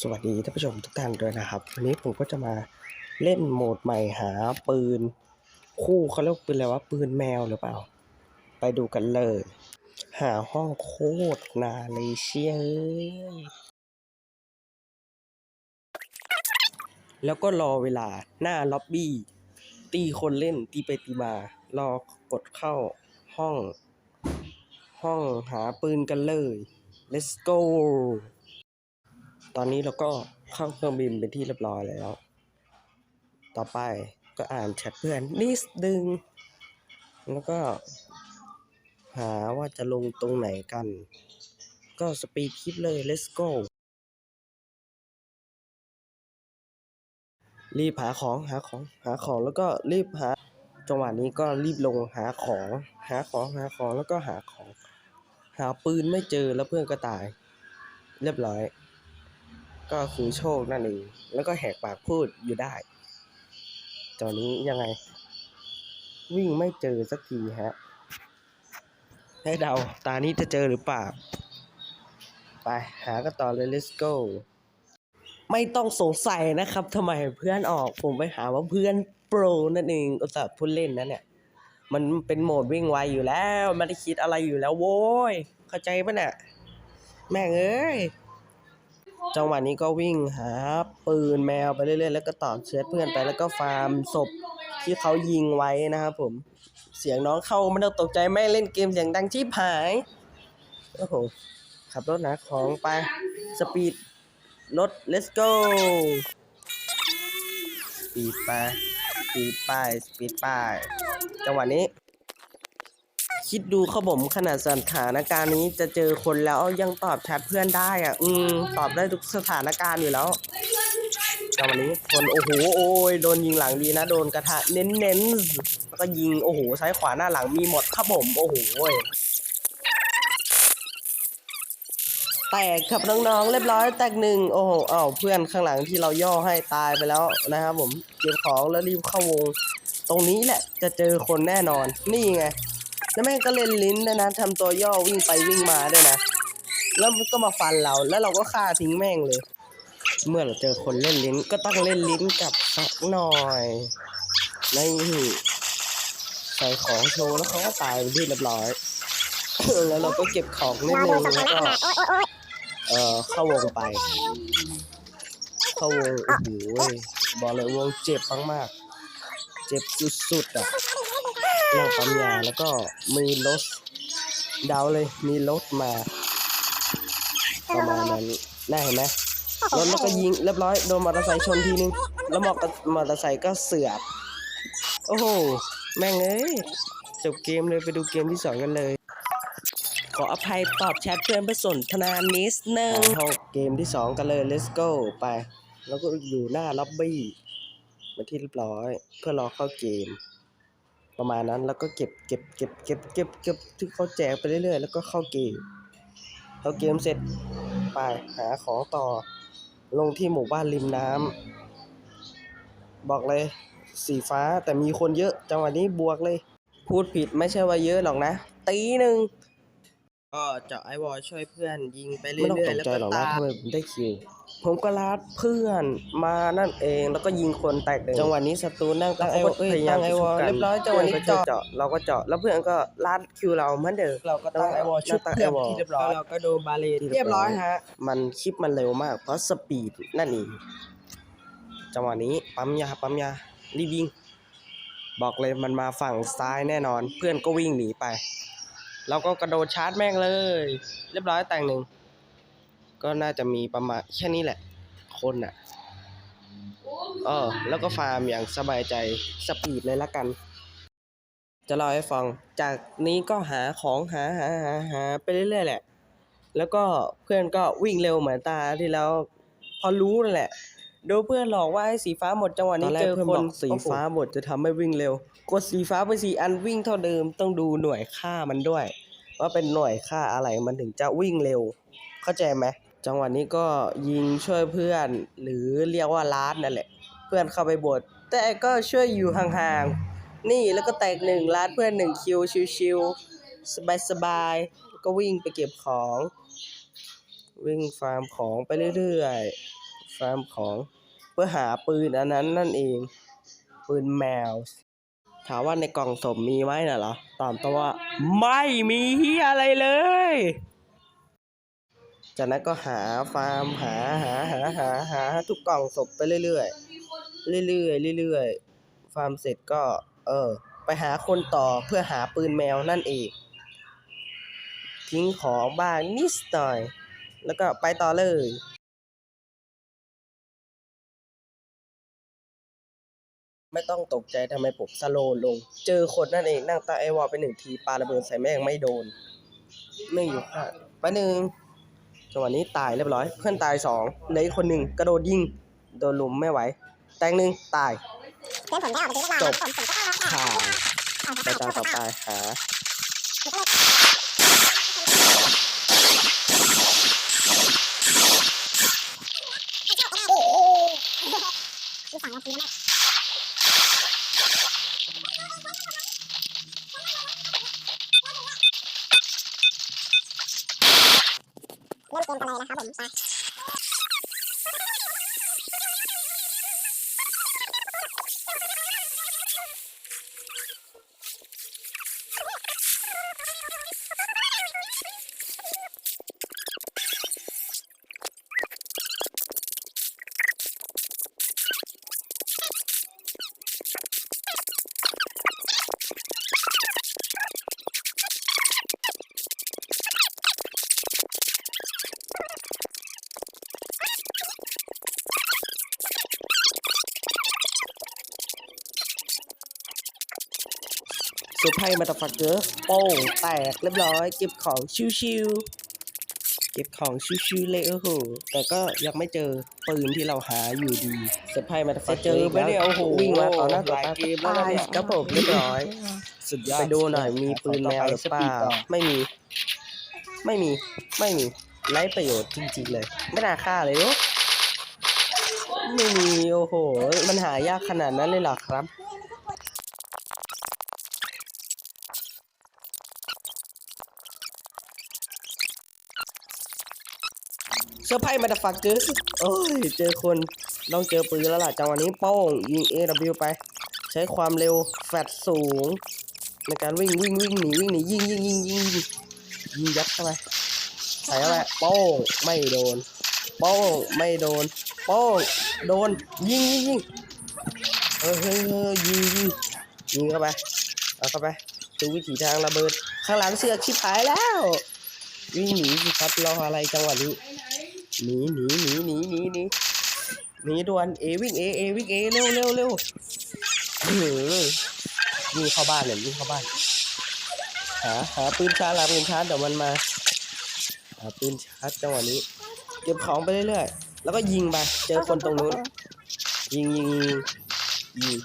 สวัสดีท่านผู้ชมทุกท่านด้วยนะครับ วันนี้ผมก็จะมาเล่นโหมดใหม่หาปืน คู่เขาเรียกปืนอะไรวะปืนแมวหรือเปล่า ไปดูกันเลย หาห้องโคตรนานเลยเชียเอ้ยแล้วก็รอเวลาหน้าล็อบบี้ ตีคนเล่นตีไปตีมา รอกดเข้าห้อง ห้องหาปืนกันเลย let's go ตอนนี้เราก็เข้าเครื่องบินเป็นที่เรียบร้อยแล้ว ต่อไปก็อ่านแชทเพื่อนนิดนึง แล้วก็ หาว่าจะลงตรงไหนกัน ก็สปีดคลิปเลย let's go รีบหาของหาของหาของแล้วก็รีบหา จังหวะนี้ก็รีบลงหาของ หาของหาของแล้วก็หาของ หาปืนไม่เจอแล้วเพื่อนก็ตาย เรียบร้อย ก็คือโชคนั่นเองแล้วก็แหกปากพูดอยู่ได้ตอนนี้ยังไง วิ่งไม่เจอสักทีฮะ ให้เดาตานี้จะเจอหรือเปล่า ไปหากันต่อเลย let's go ไม่ต้องสงสัยนะครับทำไมเพื่อนออกผมไปหาว่าเพื่อนโปรนั่นเองอุตส่าห์พูดเล่นนะเนี่ย มันเป็นโหมดวิ่งไวอยู่แล้วไม่ได้คิดอะไรอยู่แล้วโว้ยเข้าใจปะเนี่ยแม่งเอ้ย จังหวะนี้ก็วิ่งหาปืนแมวไปเรื่อยๆ แล้วก็ต่อเชื้อเพื่อนไปแล้วก็ฟาร์มศพที่เขายิงไว้นะครับผม เสียงน้องเข้าไม่ต้องตกใจแม่เล่นเกมเสียงดังชิบหาย โอ้โห ขับรถหาของไป สปีดรถ let's go สปีดไปสปีดไปสปีดไปจังหวะนี้ คิดดูขาผมขนาดสถานการณ์นี้จะเจอคนแล้วยังตอบแชทเพื่อนได้อะ อืมตอบได้ทุกสถานการณ์อยู่แล้วแต่วันนี้คนโอ้โหโอ้ยโดนยิงหลังดีนะ โดนกระทะเน้นเน้นๆแล้วก็ยิงโอ้โหซ้ายขวาหน้าหลังมีหมดครับผมโอ้โหแตกครับน้องๆเรียบร้อยแตกหนึ่งโอ้โหอ้าวเพื่อนข้างหลังที่เราย่อให้ตายไปแล้วนะครับผมเก็บของแล้วรีบเข้าวง ตรงนี้แหละจะเจอคนแน่นอนนี่ไง แล้วแม่งก็เล่นลิ้นด้วยนะทำตัวย่อวิ่งไปวิ่งมาด้วยนะ แล้วมันก็มาฟันเรา แล้วเราก็ฆ่าทิ้งแม่งเลย เมื่อเราเจอคนเล่นลิ้นก็ต้องเล่นลิ้นกับสักหน่อยนี่ใส่ของโชว์แล้วเขาก็ตายเป็นที่เรียบร้อย แล้วเราก็เก็บของนิดนึงแล้วก็เอ่อเข้าวงไป เข้าวงโอ้โหบอกเลยวงเจ็บมากๆ เจ็บสุดๆอะ เราปั๊มยาแล้วก็มีรถเดาเลยมีรถมา ประมาณนั้นได้เห็นไหมรถแล้วก็ยิงเรียบร้อยโดนมอเตอร์ไซค์ชนทีนึง แล้วมอเตอร์มอเตอร์ไซค์ก็เสือกโอ้โห แม่งเอ้ยจบเกมเลยไปดูเกมที่สองกันเลย ขออภัยตอบแชทเพื่อนไปสนทนานิดนึงห้องเกมที่สองกันเลย let's go ไป แล้วก็อยู่หน้าล็อบบี้มาที่เรียบร้อย เพื่อรอเข้าเกม ประมาณนั้นแล้วก็เก็บเก็บเก็บเก็บเก็บเก็บที่เขาแจกไปเรื่อยๆแล้วก็เข้าเกมเข้าเกมเสร็จไปหาของต่อ ลงที่หมู่บ้านริมน้ำบอกเลยสีฟ้าแต่มีคนเยอะ จังหวะนี้บวกเลย พูดผิดไม่ใช่ว่าเยอะหรอกนะ ตีหนึ่งก็เจาะไอวอลช่วยเพื่อนยิงไปเรื่อยๆแล้วก็ตามทำไมผมได้คิว ผมก็ลัดเพื่อนมานั่นเอง แล้วก็ยิงคนแตกเลยจังหวะนี้ศัตรูนั่งตั้งไอวอลพยายามไอวอลเรียบร้อยจังหวะนี้เจาะเจาะเราก็เจาะแล้วเพื่อนก็ลัดคิวเราเหมือนเดิมเราก็ตั้งไอวอลชุดเพื่อนที่เรียบร้อยเราก็โดนบาเลเรียบร้อยฮะมันคลิปมันเร็วมาก เพราะสปีดนั่นเองจังหวะนี้ปั๊มยาปั๊มยารีบยิงบอกเลยมันมาฝั่งซ้ายแน่นอน เพื่อนก็วิ่งหนีไป เราก็กระโดดชาร์จแม่งเลย เรียบร้อยแต่งหนึ่ง ก็น่าจะมีประมาณแค่นี้แหละ คนอะเออแล้วก็ฟาร์มอย่างสบายใจสปีดเลยละกัน จะเล่าให้ฟัง จากนี้ก็หาของหาหาหาหาไปเรื่อยๆแหละ แล้วก็เพื่อนก็วิ่งเร็วเหมือนตาที่แล้ว พอรู้นั่นแหละโดนเพื่อนหลอกว่าให้สีฟ้าหมดจังหวะนี้เจอคนสีฟ้าหมดจะทำให้วิ่งเร็ว กดสีฟ้าไปสีอันวิ่งเท่าเดิมต้องดูหน่วยค่ามันด้วย ว่าเป็นหน่วยค่าอะไรมันถึงจะวิ่งเร็ว เข้าใจไหม จังหวะนี้ก็ยิงช่วยเพื่อนหรือเรียกว่าลาดนั่นแหละ เพื่อนเข้าไปบดแต่ก็ช่วยอยู่ห่างๆ นี่แล้วก็แตกหนึ่งลาดเพื่อนหนึ่งคิวชิวๆสบายๆก็วิ่งไปเก็บของ วิ่งฟาร์มของไปเรื่อยๆ ฟาร์มของเพื่อหาปืนอันนั้นนั่นเอง ปืนแมวถามว่าในกล่องศพมีไหมน่ะเหรอตอบตัวว่าไม่มีเฮียอะไรเลย จากนั้นก็หาฟาร์มหาหาหาหาหาทุกกล่องศพไปเรื่อยๆเรื่อยๆเรื่อยๆฟาร์มเสร็จก็ เออ ไปหาคนต่อเพื่อหาปืนแมวนั่นเองทิ้งของบ้างนิดหน่อย แล้วก็ไปต่อเลยไม่ต้องตกใจทำไมผมสโลว์ลง เจอคนนั่นเองนั่งตาไอวอลไปหนึ่งทีปาระเบิดใส่แม่งไม่โดน ไม่อยู่ค่ะไปหนึ่ง จังหวะนี้ตายเรียบร้อย เพื่อนตายสองเหลืออีกคนหนึ่งกระโดดยิงโดนลุมไม่ไหว แตงหนึ่งตายจบข่าวไปตาต่อไปหา เล่นเกม กันเลยนะครับผมไปเซอร์ไพรส์มาตาฟักเกอร์โป้งแตกเรียบร้อย เก็บของชิวๆเก็บของชิวๆเลยโอ้โหแต่ก็ยังไม่เจอปืนที่เราหาอยู่ดีเซอร์ไพรส์มาตาฟักเกอร์จะเจอไหมเนี่ยโอ้โหวิ่งมาต่อหน้าต่อตาหลายเกมแล้วนะเนี่ยครับผมเรียบร้อย สุดยอดไปดูหน่อยมีปืนแมวหรือเปล่าไม่มี ไม่มีไม่มีไร้ประโยชน์จริงๆเลย ไม่น่าฆ่าเลยเนอะไม่มีโอ้โห มันหายากขนาดนั้นเลยเหรอครับ เซอร์ไพรส์มาดฟักเกอร์โอ้ย เจอคนต้องเจอปืนแล้วล่ะจังหวะนี้โป้งยิง AW ไป ใช้ความเร็วแฟดสูง ในการวิ่งวิ่งวิ่งหนีวิ่งหนียิงยิงยิงยิงยิงยัดเข้าไปใส่เข้าไปโป้งไม่โดน โป้งไม่โดน โป้งโดนยิงยิงยิงเออเฮ้ยเฮ้ยยิงยิงยิงเข้าไปเอาเข้าไปดูวิถีทางระเบิด ข้างหลังเสือกชิบหายแล้ว วิ่งหนีสิครับรออะไรจังหวะนี้ หนีหนีหนีหนีหนีหนีหนีด่วนเอวิ่งเอเอวิ่งเอเร็วเร็วเร็วอื้อหือวิ่งเข้าบ้านเลยวิ่งเข้าบ้านหาหาปืนชาร์จหาปืนชาร์จเดี๋ยวมันมาหาปืนชาร์จจังหวะนี้เก็บของไปเรื่อยๆแล้วก็ยิงไปเจอคนตรงนู้น ยิงยิงยิงยิง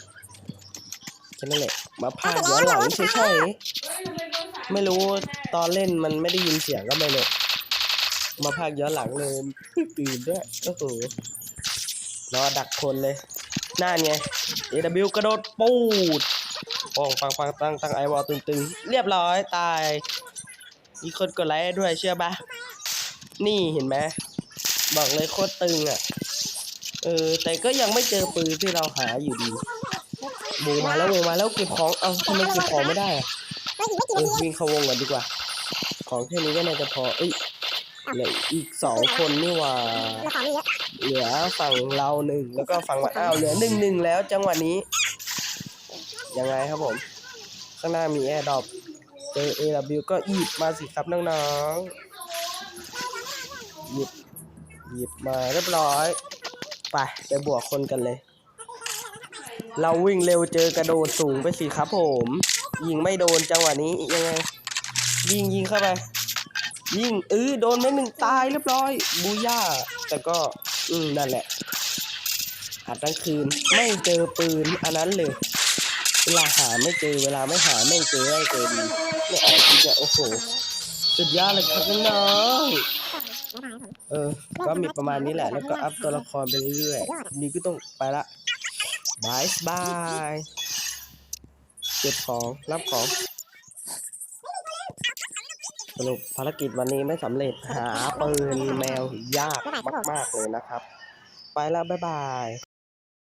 แค่นั้นแหละมาพากย้อนหลังเฉยๆไม่รู้ตอนเล่นมันไม่ได้ยินเสียงก็ไม่รู้ มาพากย้อนหลังเลยตื่นด้วยโอ้โหรอดักคนเลยน่าไง AW กระโดดปูดปองปังปังตั้งตั้งไอวอลตึงๆ เรียบร้อยตาย มีคนกดไลค์ด้วยเชื่อปะนี่เห็นไหมบอกเลยโคตรตึงอะ เออ แต่ก็ยังไม่เจอปืนที่เราหาอยู่ดีวงมาแล้ววงมาแล้วเก็บของ เอาทำไมเก็บของไม่ได้อะเออวิ่งเข้าวงก่อนดีกว่า ของแค่นี้ก็น่าจะพอ เอ้ย เหลืออีกสองคนนี่หว่า เราของมีเยอะเหลือฝั่งเราหนึ่งแล้วก็ฝั่งว่าอ้าวเหลือหนึ่งหนึ่งแล้วจังหวะนี้ ยังไงครับผม ข้างหน้ามีแอร์ดรอปเจอ AW ก็หยิบมาสิครับน้องๆหยิบหยิบมาเรียบร้อยไปไปบวกคนกันเลย เราวิ่งเร็วเจอกระโดดสูงไปสิครับผม ยิงไม่โดนจังหวะนี้ยังไง ยิงยิงเข้าไป ยิงเออโดนไปหนึ่งตายเรียบร้อยบูย่า แต่ก็ อืมนั่นแหละอัดทั้งคืน ไม่เจอปืนอันนั้นเลย เวลาหาไม่เจอเวลาไม่หาไม่เจอไม่เจอดีเนี่ยอัดอีกอะโอ้โหสุดยอดเลยครับน้องเออ ก็มีประมาณนี้แหละ แล้วก็อัพตัวละครไปเรื่อยๆทีนี้ก็ต้องไปละบายบาย เก็บของ รับของ รุปภารกิจวันนี้ไม่สำเร็จหาปืนแมวยากมากๆเลยนะครับ ไปแล้ว บ๊ายบาย